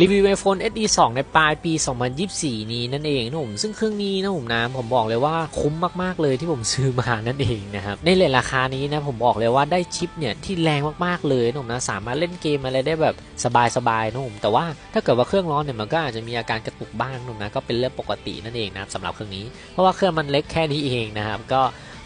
รีวิว iPhone SE 2 ในปลายปี 2024 นี้นั่นเองนะผมซึ่งเครื่องนี้นะผมนะผมบอกเลยว่าคุ้มมากๆเลยที่ผมซื้อมานั่นเองนะครับในเลทราคานี้นะผมบอกเลยว่าได้ชิปเนี่ยที่แรงมากๆเลยนะผมนะสามารถเล่นเกมอะไรได้แบบสบายๆนะผมแต่ว่าถ้าเกิดว่าเครื่องร้อนเนี่ยมันก็อาจจะมีอาการกระตุกบ้างนะผมนะก็เป็นเรื่องปกตินั่นเองนะครับสำหรับเครื่องนี้ เพราะว่าเครื่องมันเล็กแค่นี้เองนะครับก็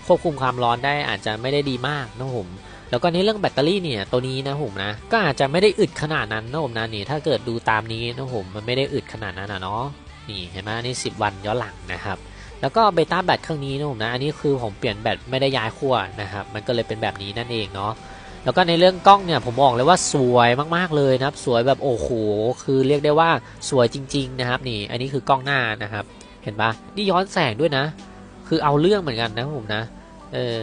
ควบคุมความร้อนได้อาจจะไม่ได้ดีมากนะผม แล้วก็ในเรื่องแบตเตอรี่เนี่ยตัวนี้นะผมนะก็อาจจะไม่ได้อึดขนาดนั้นนะผมนะนี่ถ้าเกิดดูตามนี้นะผมมันไม่ได้อึดขนาดนั้นนะเนาะนี่เห็นไหมนี่สิวันย้อนหลังนะครับแล้วก็เบต้าแบตเครื่องนี้นะผมนะอันนี้คือผมเปลี่ยนแบตไม่ได้ย้ายขั้วนะครับมันก็เลยเป็นแบบนี้นั่นเองเนาะแล้วก็ในเรื่องกล้องเนี่ยผมบอกเลยว่าสวยมากๆเลยนะครับ สวยแบบโอ้โหคือเรียกได้ว่าสวยจริง ๆ นะครับ นี่ อันนี้คือกล้องหน้านะครับ เห็นปะนี่ย้อนแสงด้วยนะ คือเอาเรื่องเหมือนกันนะผมนะ เออ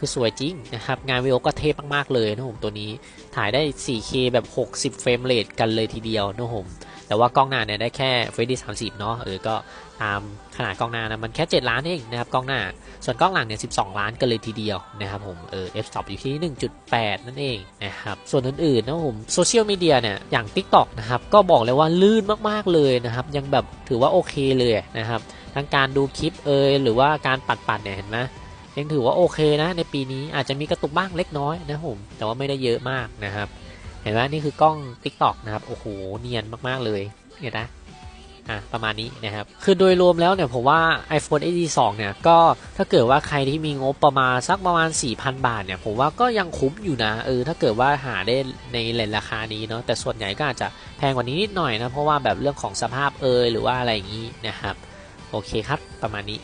คือสวยจริงนะครับ งานวิดีโอก็เทพมากๆเลยนะผมตัวนี้ถ่ายได้ 4K แบบ 60 เฟรมเรทกันเลยทีเดียวนะผมแต่ว่ากล้องหน้าเนี่ยได้แค่เฟรดี้30เนาะเออก็ตามขนาดกล้องหน้านะมันแค่ 7 ล้านเองนะครับกล้องหน้า ส่วนกล้องหลังเนี่ย12ล้านกันเลยทีเดียวนะครับผมเออ f stop อยู่ที่ 1.8 นั่นเองนะครับส่วนอื่นๆนะผมโซเชียลมีเดียเนี่ยอย่าง TikTok นะครับก็บอกเลยว่าลื่นมากๆเลยนะครับยังแบบถือว่าโอเคเลยนะครับทั้งการดูคลิปเอยหรือว่าการปัดๆเนี่ยเห็นไหม ยังถือว่าโอเคนะในปีนี้อาจจะมีกระตุกบ้างเล็กน้อยนะผมแต่ว่าไม่ได้เยอะมากนะครับ เห็นไหมนี่คือกล้อง Tik t o อกนะครับโอ้โหเนียนมากๆเลยเห็นนะอะประมาณนี้นะครับ คือโดยรวมแล้วเนี่ยผมว่า iPhone SE 2เนี่ยก็ถ้าเกิดว่าใครที่มีงบประมาณสักประมาณ 4,000 บาทเนี่ยผมว่าก็ยังคุ้มอยู่นะเออถ้าเกิดว่าหาได้ในเลนราคานี้เนาะแต่ส่วนใหญ่ก็อาจจะแพงกว่านี้นิดหน่อยนะเพราะว่าแบบเรื่องของสภาพเอยหรือว่าอะไรอย่างนี้นะครับโอเคครับประมาณนี้